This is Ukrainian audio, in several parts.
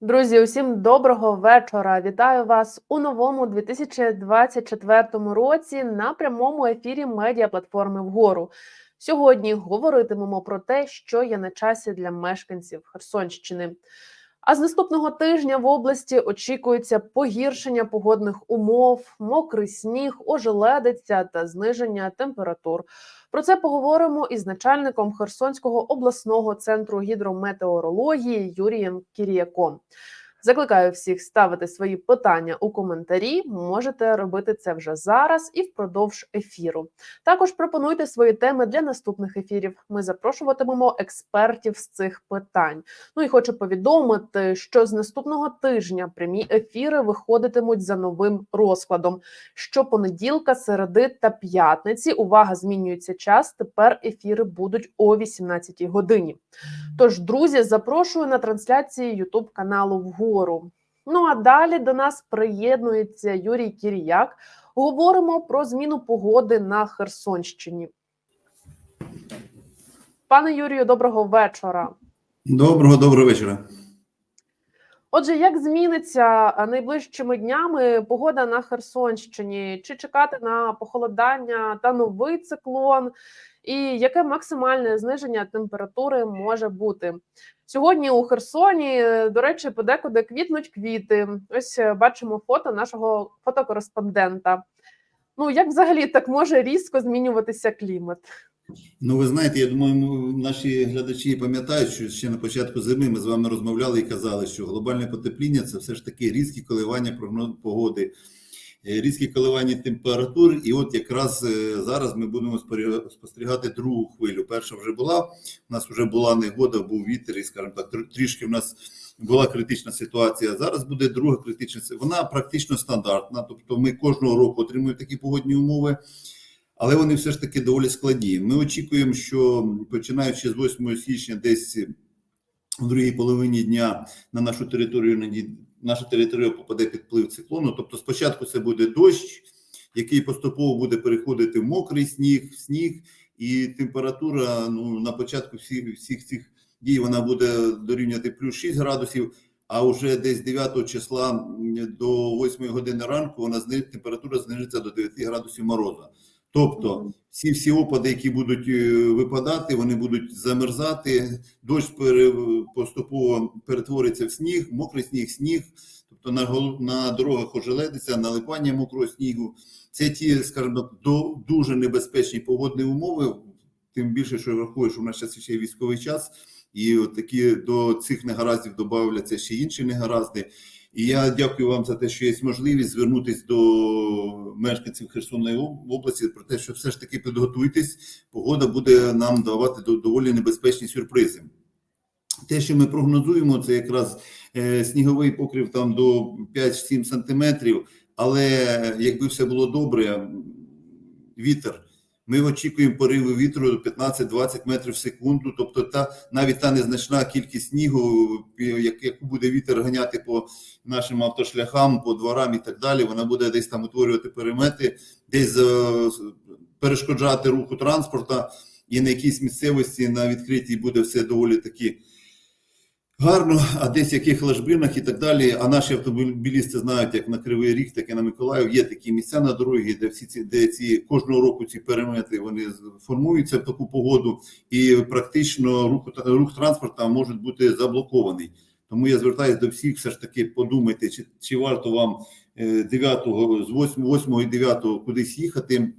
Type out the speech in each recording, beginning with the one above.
Друзі, усім доброго вечора. Вітаю вас у новому 2024 році на прямому ефірі медіаплатформи вгору. Сьогодні говоритимемо про те, що є на часі для мешканців Херсонщини. А з наступного тижня в області очікується погіршення погодних умов, мокрий сніг, ожеледиця та зниження температур. Про це поговоримо із начальником Херсонського обласного центру гідрометеорології Юрієм Кіріяком. Закликаю всіх ставити свої питання у коментарі. Можете робити це вже зараз і впродовж ефіру. Також пропонуйте свої теми для наступних ефірів. Ми запрошуватимемо експертів з цих питань. Ну і хочу повідомити, що з наступного тижня прямі ефіри виходитимуть за новим розкладом. Щопонеділка, середи та п'ятниці. Увага змінюється час. Тепер ефіри будуть о 18 годині. Тож, друзі, запрошую на трансляції Ютуб каналу вгору. Ну а далі до нас приєднується Юрій Кіріяк. Говоримо про зміну погоди на Херсонщині. Пане Юрію, доброго вечора. Доброго доброго вечора. Отже, як зміниться найближчими днями погода на Херсонщині? Чи чекати на похолодання та новий циклон? І яке максимальне зниження температури може бути сьогодні? У Херсоні е, до речі, подекуди квітнуть квіти. Ось е, бачимо фото нашого фотокореспондента. Ну як взагалі так може різко змінюватися клімат? Ну, ви знаєте, я думаю, наші глядачі пам'ятають, що ще на початку зими ми з вами розмовляли і казали, що глобальне потепління це все ж таки різкі коливання погоди, різкі коливання температур. І от якраз е, зараз ми будемо спостерігати другу хвилю. Перша вже була, у нас вже була негода, був вітер, і скажімо так, трішки в нас була критична ситуація. Зараз буде друга критична ситуація. Вона практично стандартна. Тобто, ми кожного року отримуємо такі погодні умови. Але вони все ж таки доволі складні. Ми очікуємо, що починаючи з 8 січня, десь в другій половині дня на нашу територію наша територія попаде під вплив циклону. Тобто, спочатку це буде дощ, який поступово буде переходити в мокрий сніг, в сніг, і температура ну, на початку всіх всіх цих дій вона буде дорівнювати плюс 6 градусів. А вже десь 9 числа до 8 години ранку вона температура знижиться до 9 градусів морозу. Тобто всі всі опади, які будуть випадати, вони будуть замерзати, дощ поступово перетвориться в сніг, мокрий сніг, сніг. Тобто на на дорогах ожеледиться, налипання мокрого снігу. Це ті, скажімо, до дуже небезпечні погодні умови. Тим більше, що врахує, що в нас зараз ще військовий час, і от такі до цих негараздів додаються ще інші негаразди. І я дякую вам за те, що є можливість звернутися до мешканців Херсонної області про те, що все ж таки підготуйтесь, погода буде нам давати доволі небезпечні сюрпризи. Те, що ми прогнозуємо, це якраз е, сніговий покрив там до 5-7 сантиметрів, але якби все було добре, вітер. Ми очікуємо пориви вітру до 15-20 метрів в секунду. Тобто, та навіть та незначна кількість снігу, яку буде вітер ганяти по нашим автошляхам, по дворам і так далі, вона буде десь там утворювати перемети, десь е, перешкоджати руху транспорта, і на якійсь місцевості на відкритій буде все доволі таки гарно, а десь в яких ложбинах і так далі. А наші автомобілісти знають, як на Кривий Ріг, так і на Миколаїв. Є такі місця на дорогі, де всі ці де ці кожного року ці перемети вони формуються в таку погоду, і практично рух, рух транспорту може бути заблокований. Тому я звертаюся до всіх, все ж таки подумайте, чи чи варто вам 9, з 8, 8 і 9 кудись їхати.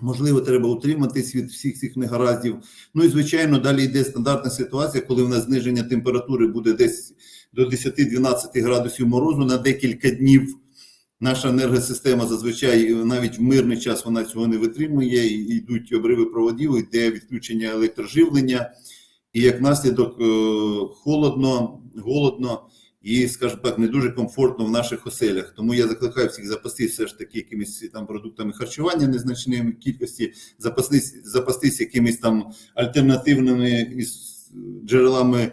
Можливо, треба утриматись від всіх цих негараздів. Ну і звичайно, далі йде стандартна ситуація, коли в нас зниження температури буде десь до 10-12 градусів морозу на декілька днів. Наша енергосистема зазвичай навіть в мирний час вона цього не витримує. і Йдуть обриви проводів, йде відключення електроживлення, і як наслідок е, холодно, голодно і, скажімо так, не дуже комфортно в наших оселях. Тому я закликаю всіх запастись все ж таки якимись там продуктами харчування незначної кількості, запастись, запастись якимись там альтернативними джерелами.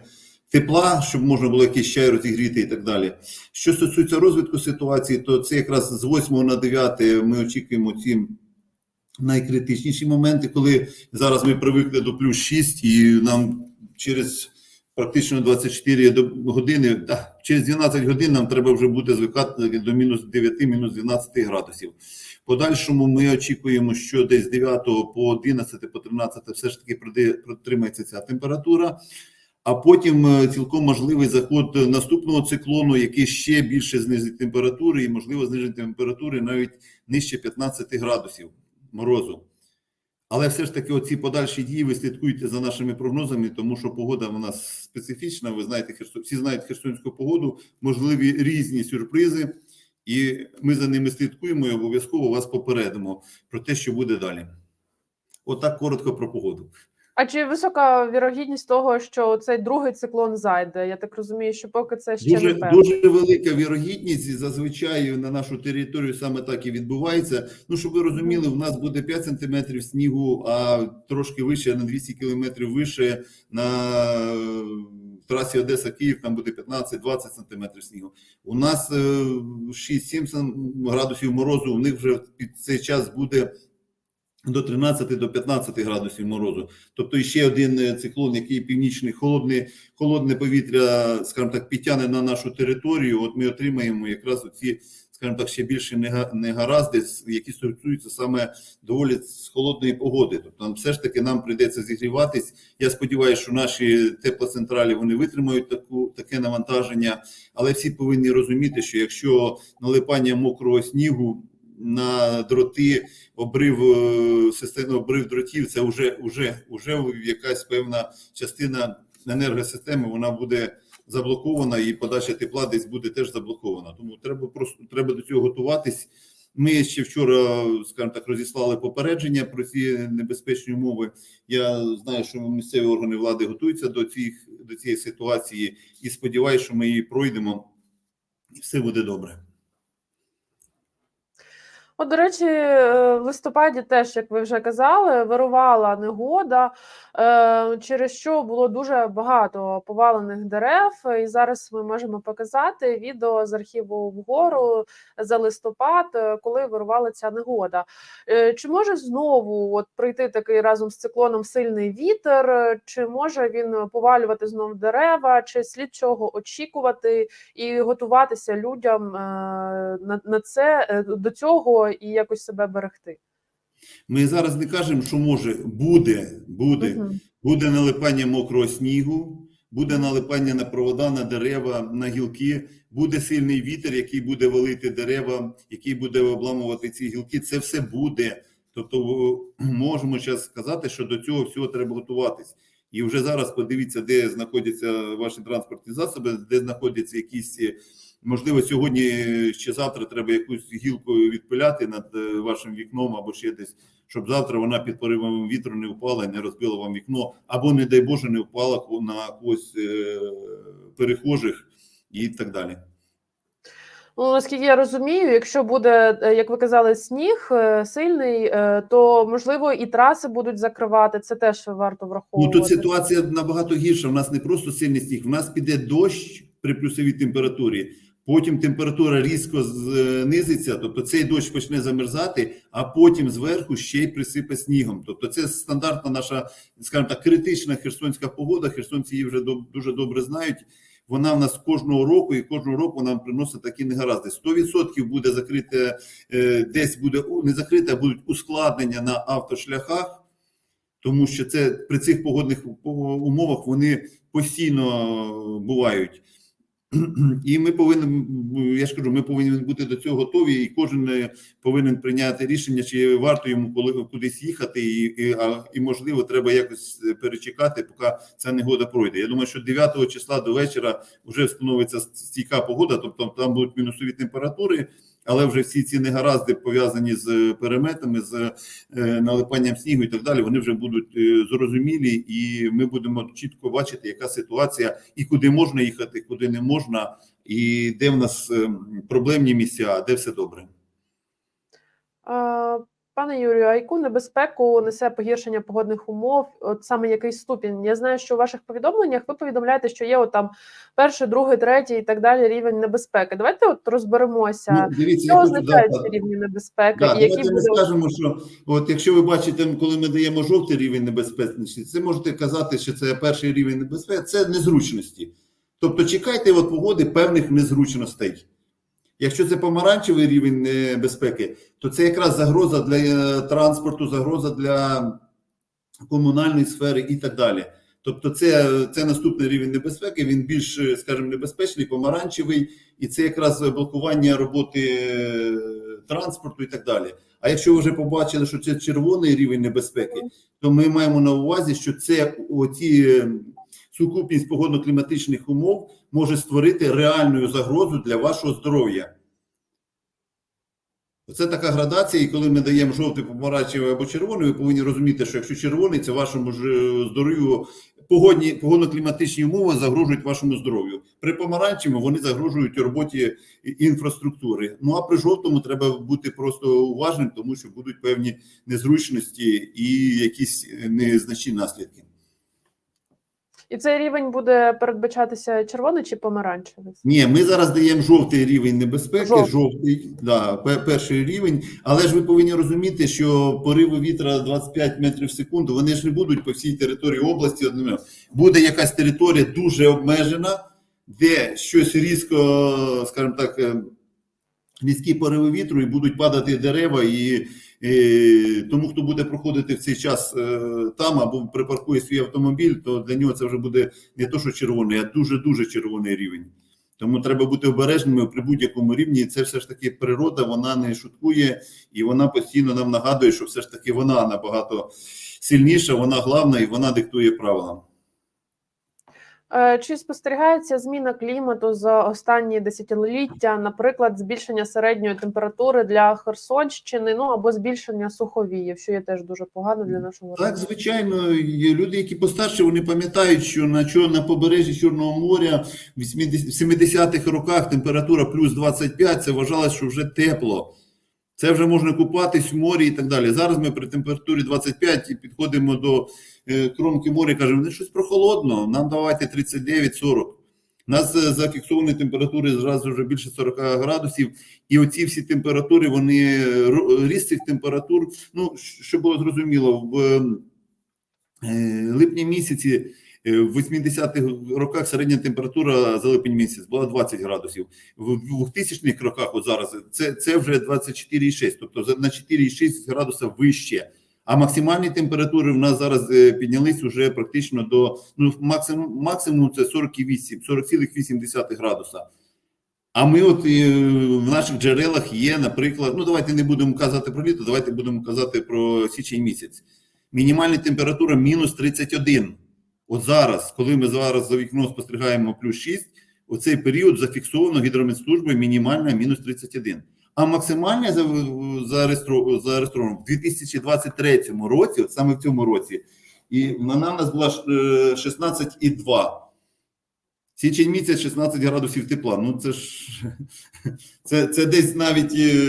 Тепла, щоб можна було якийсь чай розігріти і так далі. Що стосується розвитку ситуації, то це якраз з 8 на 9 ми очікуємо ці найкритичніші моменти, коли зараз ми привикли до плюс 6, і нам через практично 24 до- години. Через 12 годин нам треба вже бути звикати до мінус 9, мінус 12 градусів. Подальшому ми очікуємо, що десь з 9 по 11, по 13 все ж таки протримається ця температура. А потім е, цілком можливий заход наступного циклону, який ще більше знизить температури, і можливо знижить температури навіть нижче 15 градусів морозу. Але все ж таки, оці подальші дії ви слідкуйте за нашими прогнозами, тому що погода в нас специфічна. Ви знаєте, Херсон, всі знають херсонську погоду, можливі різні сюрпризи, і ми за ними слідкуємо і обов'язково вас попередимо про те, що буде далі. Отак коротко про погоду. А чи висока вірогідність того, що цей другий циклон зайде? Я так розумію, що поки це ще Дуже, не певно. дуже велика вірогідність, і зазвичай на нашу територію саме так і відбувається. Ну, щоб ви розуміли, у нас буде 5 сантиметрів снігу, а трошки вище, на 200 кілометрів вище на е, трасі Одеса-Київ, там буде 15-20 сантиметрів снігу. У нас е, 6-7 градусів морозу, у них вже під цей час буде до 13 до 15 градусів морозу. Тобто ще один е, циклон, який північний холодний холодне повітря, скажімо так, підтягне на нашу територію. От ми отримаємо якраз оці, скажімо так, ще більше нега- негаразди, які стосуються саме доволі з холодної погоди. Тобто, все ж таки нам прийдеться зігріватись. Я сподіваюся, що наші теплоцентралі вони витримають таку таке навантаження, але всі повинні розуміти, що якщо налипання мокрого снігу. На дроти, обрив е, системи, обрив дротів, це вже, вже, вже якась певна частина енергосистеми вона буде заблокована, і подача тепла десь буде теж заблокована. Тому треба просто треба до цього готуватись. Ми ще вчора, скажімо так, розіслали попередження про ці небезпечні умови. Я знаю, що місцеві органи влади готуються до цих до цієї ситуації, і сподіваюся, що ми її пройдемо, і все буде добре. От, до речі, е, в листопаді теж, як ви вже казали, вирувала негода, е, через що було дуже багато повалених дерев. І зараз ми можемо показати відео з архіву вгору за листопад, е, коли вирувала ця негода. Чи може знову от прийти такий разом з циклоном сильний вітер? Чи може він повалювати знов дерева? Чи слід чого очікувати і готуватися людям на, це до цього і якось себе берегти? Ми зараз не кажемо, що може буде, буде. Мгм. Буде налипання мокрого снігу, буде налипання на провода, на дерева, на гілки, буде сильний вітер, який буде валити дерева, який буде обламувати ці гілки. Це все буде. Тобто можемо зараз сказати, що до цього всього треба готуватись. І вже зараз подивіться, де знаходяться ваші транспортні засоби, де знаходяться якісь, е, можливо, сьогодні чи завтра треба якусь гілку відпиляти над е, вашим вікном або ще десь щоб завтра вона під поривом вітру не впала і не розбила вам вікно, або, не дай Боже, не впала на когось е, перехожих і так далі. Ну, наскільки я розумію, якщо буде, е, як ви казали, сніг сильний, то можливо і траси будуть закривати. Це теж варто Ну враховувати. тут ситуація набагато гірша. У нас не просто сильний сніг, в нас піде дощ при плюсовій температурі. Потім температура різко знизиться, тобто цей дощ почне замерзати, а потім зверху ще й присипе снігом. Тобто, це стандартна наша, скажімо так, критична херсонська погода. Херсонці її вже дуже добре знають. Вона в нас кожного року і кожного року нам приносить такі негаразди. 100% буде закрите, е, десь буде не закрите, а будуть ускладнення на автошляхах, тому що це при цих погодних умовах вони постійно бувають. І ми повинні, я ж кажу, ми повинні бути до цього готові, і кожен е, повинен прийняти рішення, чи варто йому коли кудись їхати, і, і, і можливо, треба якось е, перечекати, поки ця негода пройде. Я думаю, що 9 числа до вечора вже встановиться стійка погода, тобто там будуть мінусові температури, але вже всі ці негаразди пов'язані з переметами, з е, налипанням снігу і так далі, вони вже будуть е, зрозумілі, і ми будемо чітко бачити, яка ситуація, і куди можна їхати, куди не можна, і де в нас е, проблемні місця, де все добре. Пане Юрію, а яку небезпеку несе погіршення погодних умов? От саме який ступінь? Я знаю, що у ваших повідомленнях ви повідомляєте, що є от там перший, другий, третій і так далі рівень небезпеки. Давайте от розберемося, Ну, дивіться, що дати- ці рівні небезпеки, Да, і які давайте ми буде скажемо, що от якщо ви бачите, коли ми даємо жовтий рівень небезпечності, це можете казати, що це перший рівень небезпеки, це незручності. Тобто чекайте от погоди певних незручностей. Якщо це помаранчевий рівень небезпеки, то це якраз загроза для е, транспорту, загроза для комунальної сфери і так далі. Тобто, це, це наступний рівень небезпеки. Він більш, е, скажімо, небезпечний, помаранчевий, і це якраз блокування роботи е, транспорту і так далі. А якщо ви вже побачили, що це червоний рівень небезпеки, то ми маємо на увазі, що це оці сукупність погодно-кліматичних умов може створити реальну загрозу для вашого здоров'я. Це така градація, і коли ми даємо жовтий, помаранчевий або червоний, ви повинні розуміти, що якщо червоний, це вашому е, здоров'ю погодні погодно-кліматичні умови загрожують вашому здоров'ю. При помаранчевому вони загрожують роботі інфраструктури. Ну а при жовтому треба бути просто уважним, тому що будуть певні незручності і якісь е, незначні наслідки. І цей рівень буде передбачатися червоний чи помаранчевий? Ні, ми зараз даємо жовтий рівень небезпеки, Жовтий. жовтий, да, перший рівень. Але ж ви повинні розуміти, що пориви вітра 25 метрів в секунду, вони ж не будуть по всій території області. Буде якась територія дуже обмежена, де щось різко, скажімо так, різкі пориви вітру, і будуть падати дерева, і, е, тому хто буде проходити в цей час е, там або припаркує свій автомобіль, то для нього це вже буде не то, що червоний, а дуже дуже червоний рівень. Тому треба бути обережними при будь-якому рівні. Це все ж таки природа, вона не шуткує, і вона постійно нам нагадує, що все ж таки вона набагато сильніша, вона главна і вона диктує правила. Е, Чи спостерігається зміна клімату за останні десятиліття, наприклад, збільшення середньої температури для Херсонщини, ну або збільшення суховіїв, що є теж дуже погано для нашого Так, регіону? звичайно, є люди, які постарше, вони пам'ятають, що на на побережжі Чорного моря в 80 в 70-х роках температура плюс 25, це вважалось, що вже тепло. Це вже можна купатись в морі і так далі. Зараз ми при температурі 25 і підходимо до е, кромки моря і кажемо, не щось прохолодно, нам давайте 39-40. У нас е, зафіксовані температури зразу вже більше 40 градусів, і оці всі температури, вони е, ріст цих температур, ну, щоб було зрозуміло, в липні місяці в 80-х роках середня температура за липень місяць була 20 градусів. В 2000-х роках, от зараз, це, це вже 24,6, тобто на 4,6 градуса вище. А максимальні температури в нас зараз е, піднялись уже практично до ну, максимум, максимум це 48, 40,8 градуса. А ми от е, в наших джерелах є, наприклад, ну давайте не будемо казати про літо, давайте будемо казати про січень місяць. Мінімальна температура мінус 31. От зараз, коли ми зараз за вікном спостерігаємо плюс 6, у цей період зафіксовано гідрометслужбою мінімальна мінус 31. А максимальна за- зареєстро- зареєстровано в 2023 році, от саме в цьому році, і вона в нас була е, 16,2. Січень місяць 16 градусів тепла. Ну це ж це, це десь навіть е,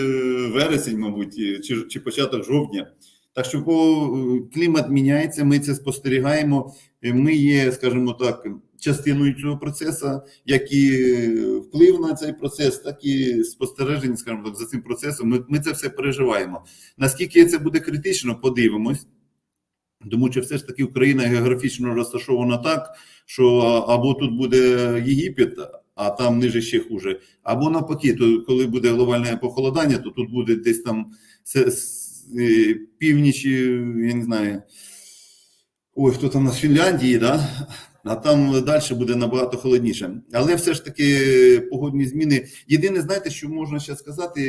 вересень, мабуть, чи, чи початок жовтня. Так що по, е, клімат міняється, ми це спостерігаємо. Ми є, скажімо так, частиною цього процесу, як і вплив на цей процес, так і спостереження, скажімо так, за цим процесом. Ми, ми це все переживаємо. Наскільки це буде критично, подивимось. Тому що все ж таки Україна географічно розташована так, що або тут буде Єгипет, а там ниже ще хуже, або навпаки, то коли буде глобальне похолодання, то тут буде десь там е, північі, я не знаю. Ой, хто там у нас Фінляндії, да? а там далі буде набагато холодніше. Але все ж таки погодні зміни. Єдине, знаєте, що можна ще сказати,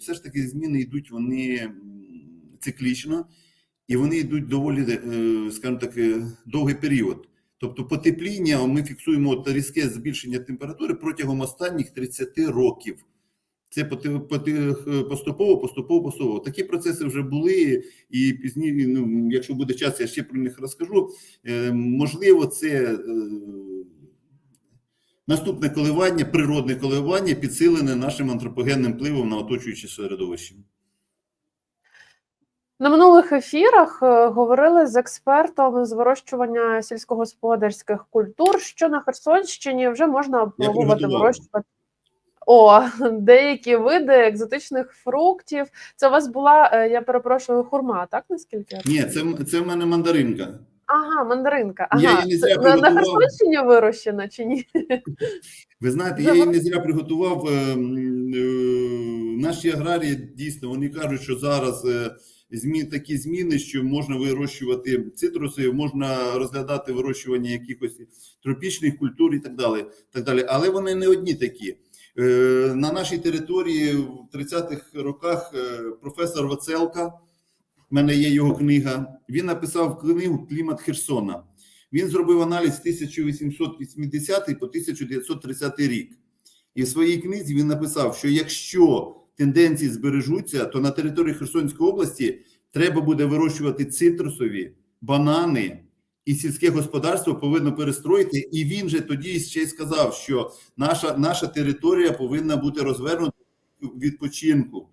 все ж таки зміни йдуть вони циклічно, і вони йдуть доволі, е, скажімо так, е, довгий період. Тобто потепління ми фіксуємо різке збільшення температури протягом останніх 30 років. Це поти- поступово, поступово, поступово. Такі процеси вже були, і пізніше, ну, якщо буде час, я ще про них розкажу. Е, можливо, це е, наступне коливання, природне коливання, підсилене нашим антропогенним впливом на оточуюче середовище. На минулих ефірах е, говорили з експертом з вирощування сільськогосподарських культур, що на Херсонщині вже можна пробувати вирощувати. О, деякі види екзотичних фруктів. Це у вас була, е, я перепрошую, хурма, так наскільки? Ні, це, це в мене мандаринка. Ага, мандаринка. Я Ага, її не зря на, на. Херсонщині вирощена чи ні? Ви знаєте, я її не зря приготував. е, е, Наші аграрії дійсно вони кажуть, що зараз змін такі зміни, що можна вирощувати цитруси, можна розглядати вирощування якихось тропічних культур і так далі. Так далі. Але вони не одні такі. Е, На нашій території в 30-х роках е, професор Вацелка, в мене є його книга. Він написав книгу Клімат Херсона. Він зробив аналіз з 1880 по 1930 рік. І в своїй книзі він написав, що якщо тенденції збережуться, то на території Херсонської області треба буде вирощувати цитрусові, банани, і сільське господарство повинно перестроїти. І він же тоді ще й сказав, що наша, наша територія повинна бути розвернута відпочинку.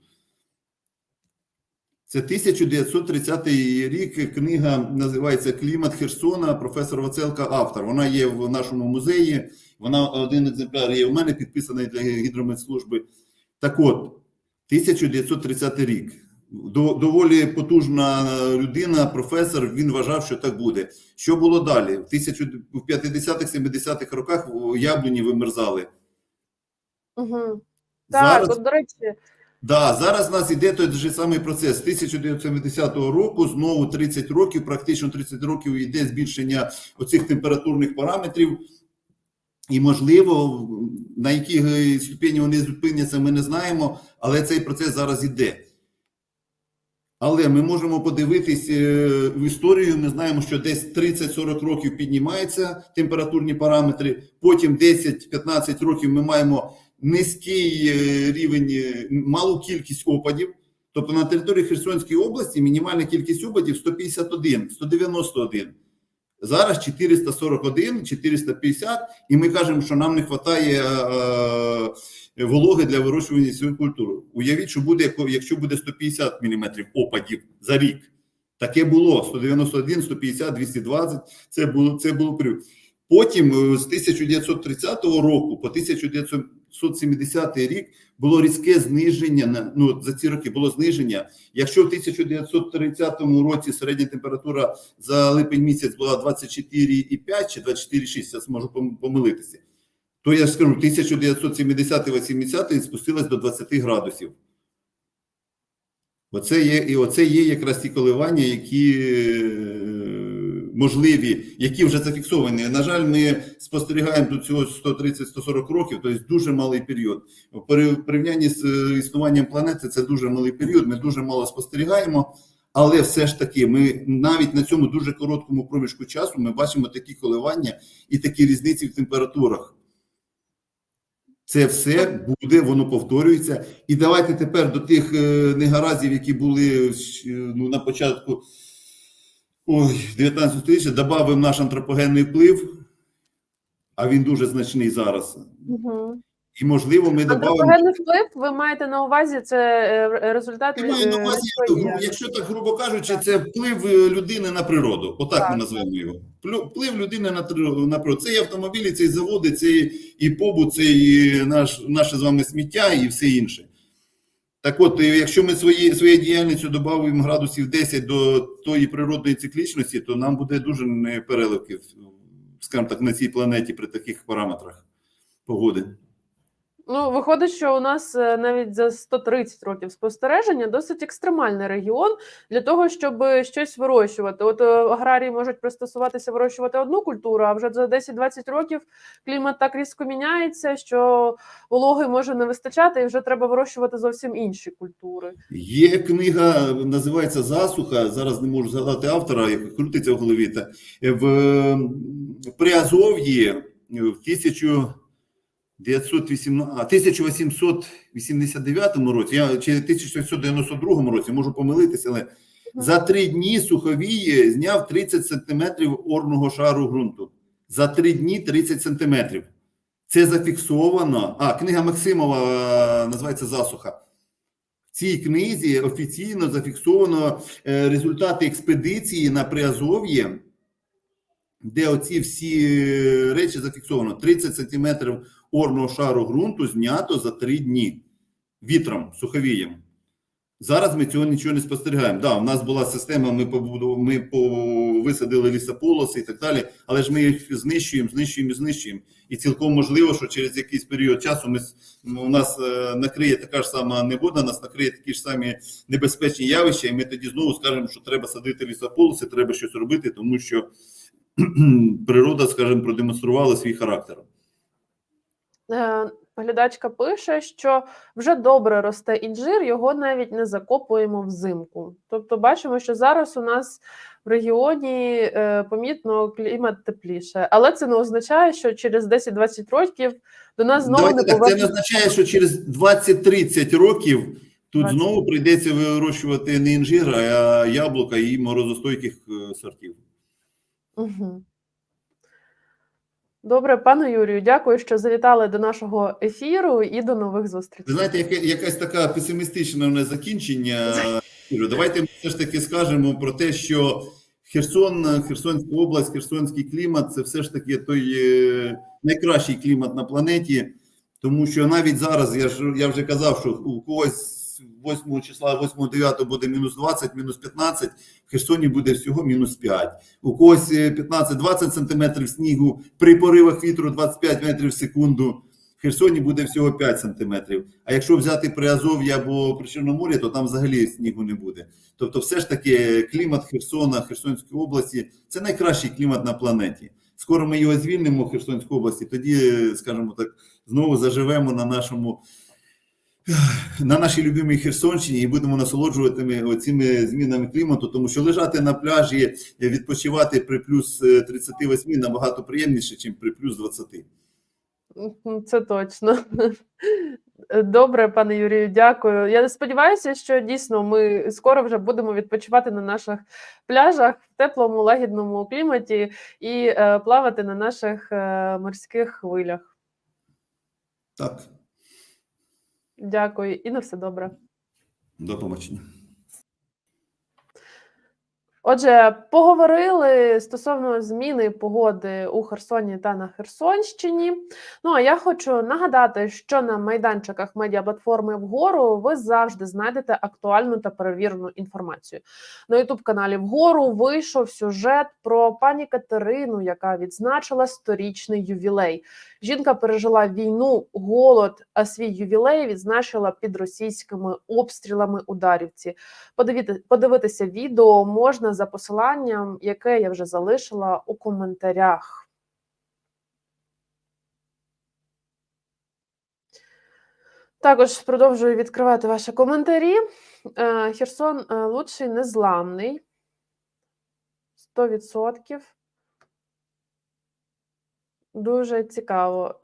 Це 1930 рік. Книга називається Клімат Херсона. Професор Вацелка, автор. Вона є в нашому музеї. Вона один екземпляр є у мене підписаний для гідрометслужби. Так от, 1930 рік. До- Доволі потужна людина, професор. Він вважав, що так буде. Що було далі? В 50-х-70-х роках яблуні вимерзали. Угу. Так, от, до речі, Да, зараз у нас іде той же самий процес. З 1970 року знову 30 років, практично 30 років йде збільшення оцих температурних параметрів. І, можливо, на якій е, ступені вони зупиняться, ми не знаємо, але цей процес зараз іде. Але ми можемо подивитись е, в історію. Ми знаємо, що десь 30-40 років піднімаються температурні параметри. Потім 10-15 років ми маємо низький е, рівень, е, малу кількість опадів. Тобто на території Херсонської області мінімальна кількість опадів 151, 191. Зараз 441, 450, і ми кажемо, що нам не вистачає е, вологи для вирощування цієї культури. Уявіть, що буде, якщо буде 150 мм опадів за рік. Таке було 191, 150, 220. Це було це було. Потім е, з 1930 року по 1970 рік було різке зниження на ну за ці роки було зниження. Якщо в 1930 році середня температура за липень місяць була 24,5 чи 24,6, зараз можу пом- помилитися, то я скажу 1970-80 спустилась до 20 градусів. Оце є, і оце є якраз ті коливання, які можливі, які вже зафіксовані. На жаль, ми спостерігаємо до цього 130-140 років, тобто дуже малий період. В порівнянні з е, існуванням планети це дуже малий період. Ми дуже мало спостерігаємо, але все ж таки, ми навіть на цьому дуже короткому проміжку часу ми бачимо такі коливання і такі різниці в температурах. Це все буде, воно повторюється. І давайте тепер до тих е, негараздів, які були е, ну, на початку ой, 19 століття, додамо наш антропогенний вплив, а він дуже значний зараз. угу. І, можливо, ми додамо. антропогенний вплив, ви маєте на увазі це е, результат Я маю на е, увазі, якщо так грубо кажучи, це вплив е, людини на природу. Отак Так. ми назвемо його. Вплив людини на природу. Це і автомобілі, це і заводи, це і- і побут, це і наш, наше з вами сміття, і все інше. Так от, якщо ми свої, своєю діяльністю додаємо градусів 10 до тої природної циклічності, то нам буде дуже непереливки, скажімо так, на цій планеті при таких параметрах погоди. Ну, виходить, що у нас е, навіть за 130 років спостереження досить екстремальний регіон для того, щоб щось вирощувати. От е, аграрії можуть пристосуватися вирощувати одну культуру, а вже за 10-20 років клімат так різко міняється, що вологи може не вистачати, і вже треба вирощувати зовсім інші культури. Є книга, називається Засуха. Зараз не можу згадати автора, як крутиться в голові. Та в м, Приазов'ї в 1918, а, 1889 році, я чи 1892 році, можу помилитися, але за три дні Суховій зняв 30 сантиметрів орного шару ґрунту. За три дні 30 сантиметрів. Це зафіксовано. А, книга Максимова е, називається Засуха. В цій книзі офіційно зафіксовано е, результати експедиції на Приазов'є, де оці всі е, речі зафіксовано. 30 сантиметрів орного шару ґрунту знято за три дні вітром, суховієм. Зараз ми цього нічого не спостерігаємо. Да, у нас була система, ми побудували, ми висадили лісополоси і так далі, але ж ми їх знищуємо, знищуємо і знищуємо. І цілком можливо, що через якийсь період часу ми, у нас е, накриє така ж сама негода, нас накриє такі ж самі небезпечні явища, і ми тоді знову скажемо, що треба садити лісополоси, треба щось робити, тому що природа, скажімо, продемонструвала свій характер. Е, Глядачка пише, що вже добре росте інжир, його навіть не закопуємо взимку. Тобто, бачимо, що зараз у нас в регіоні е, помітно клімат тепліше, але це не означає, що через 10-20 років до нас знову Давайте не так, це не означає, що через 20-30 років тут 20. знову прийдеться вирощувати не інжир, а яблука і морозостойких е, сортів. Угу. Добре, пане Юрію, дякую, що завітали до нашого ефіру і до нових Ви зустрічей. знаєте, яке, якась така песимістичне у нас закінчення. Давайте ми все ж таки скажемо про те, що Херсон, Херсонська область, херсонський клімат це все ж таки той е, найкращий клімат на планеті, тому що навіть зараз я ж я вже казав, що у когось 8 числа, 8-9 буде мінус 20, мінус 15, в Херсоні буде всього мінус 5. У когось е, 15-20 сантиметрів снігу при поривах вітру 25 метрів в секунду. В Херсоні буде всього 5 сантиметрів. А якщо взяти Приазов'я або при Чорномор'я, то там взагалі снігу не буде. Тобто, все ж таки, клімат Херсона, Херсонської області це найкращий клімат на планеті. Скоро ми його звільнимо в Херсонській області, тоді, скажімо так, знову заживемо на нашому. На нашій любимій Херсонщині і будемо насолоджуватися цими змінами клімату, тому що лежати на пляжі, відпочивати при плюс е, 38 набагато приємніше, ніж при плюс 20. Це точно. Добре, пане Юрію, дякую. Я сподіваюся, що дійсно ми скоро вже будемо відпочивати на наших пляжах в теплому, лагідному кліматі і е, плавати на наших е, морських хвилях. Так, Дякую і на все добре. до побачення. Отже, поговорили стосовно зміни погоди у Херсоні та на Херсонщині. Ну а я хочу нагадати, що на майданчиках медіаплатформи вгору ви завжди знайдете актуальну та перевірену інформацію. На Ютуб каналі Вгору вийшов сюжет про пані Катерину, яка відзначила сторічний ювілей. Жінка пережила війну, голод, а свій ювілей відзначила під російськими обстрілами у Дарівці. Подивіти, подивитися відео можна за посиланням, яке я вже залишила у коментарях. Також продовжую відкривати ваші коментарі. Е, Херсон е, лучший незламний. 100%. Дуже цікаво.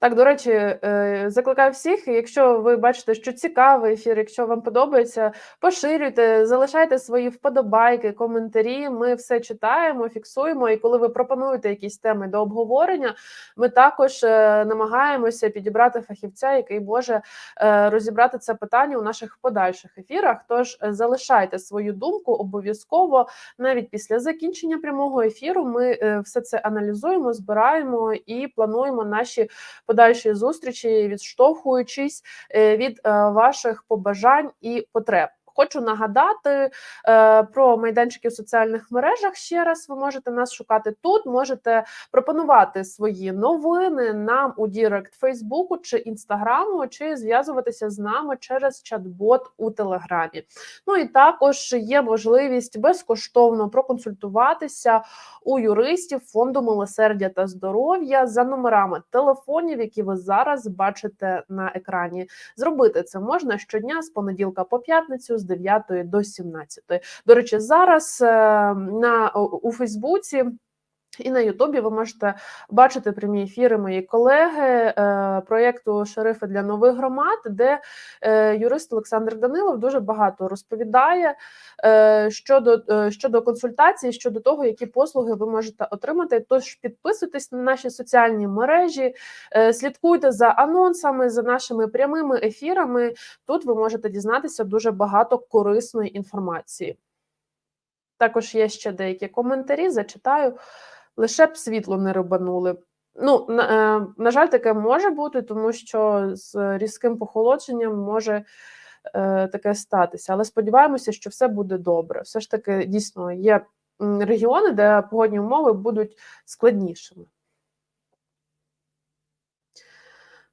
Так, до речі, е, закликаю всіх, якщо ви бачите, що цікавий ефір, якщо вам подобається, поширюйте, залишайте свої вподобайки, коментарі. Ми все читаємо, фіксуємо. І коли ви пропонуєте якісь теми до обговорення, ми також е, намагаємося підібрати фахівця, який може е, розібрати це питання у наших подальших ефірах. Тож залишайте свою думку обов'язково навіть після закінчення прямого ефіру. Ми все це аналізуємо, збираємо і плануємо наші подальші зустрічі, відштовхуючись е, від е, ваших побажань і потреб. Хочу нагадати е, про майданчики в соціальних мережах. Ще раз ви можете нас шукати тут. Можете пропонувати свої новини нам у Дірект Фейсбуку чи Інстаграму, чи зв'язуватися з нами через чат-бот у Телеграмі. Ну і також є можливість безкоштовно проконсультуватися у юристів фонду милосердя та здоров'я за номерами телефонів, які ви зараз бачите на екрані. Зробити це можна щодня з понеділка по п'ятницю з 9 до 17. До речі, зараз е, на у Фейсбуці. І на Ютубі ви можете бачити прямі ефіри моєї колеги е, проєкту Шерифи для нових громад, де е, юрист Олександр Данилов дуже багато розповідає е, щодо, щодо консультацій, щодо того, які послуги ви можете отримати. Тож підписуйтесь на наші соціальні мережі, слідкуйте за анонсами, за нашими прямими ефірами. Тут ви можете дізнатися дуже багато корисної інформації. Також є ще деякі коментарі, зачитаю. Лише б світло не рибанули. Ну, на, е, на жаль, таке може бути, тому що з різким похолодженням може е, таке статися. Але сподіваємося, що все буде добре. Все ж таки, дійсно, є регіони, де погодні умови будуть складнішими.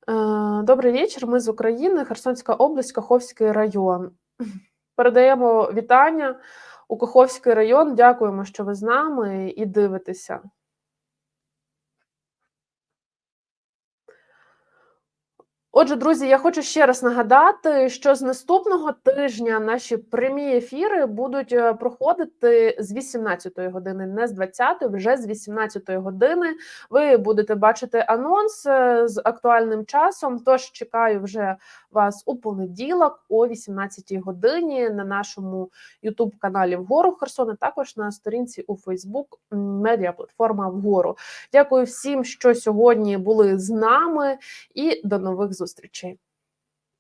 Е, Добрий вечір. Ми з України, Херсонська область, Каховський район. Передаємо вітання у Каховський район. Дякуємо, що ви з нами і дивитеся. Отже, друзі, я хочу ще раз нагадати, що з наступного тижня наші прямі ефіри будуть е, проходити з 18-ї години, не з 20-ї, вже з 18-ї години. Ви будете бачити анонс е, з актуальним часом. Тож чекаю вже вас у понеділок о 18-й годині на нашому youtube каналі Вгору Херсона, також на сторінці у Facebook медіаплатформа Вгору. Дякую всім, що сьогодні були з нами, і до нових зустрічей.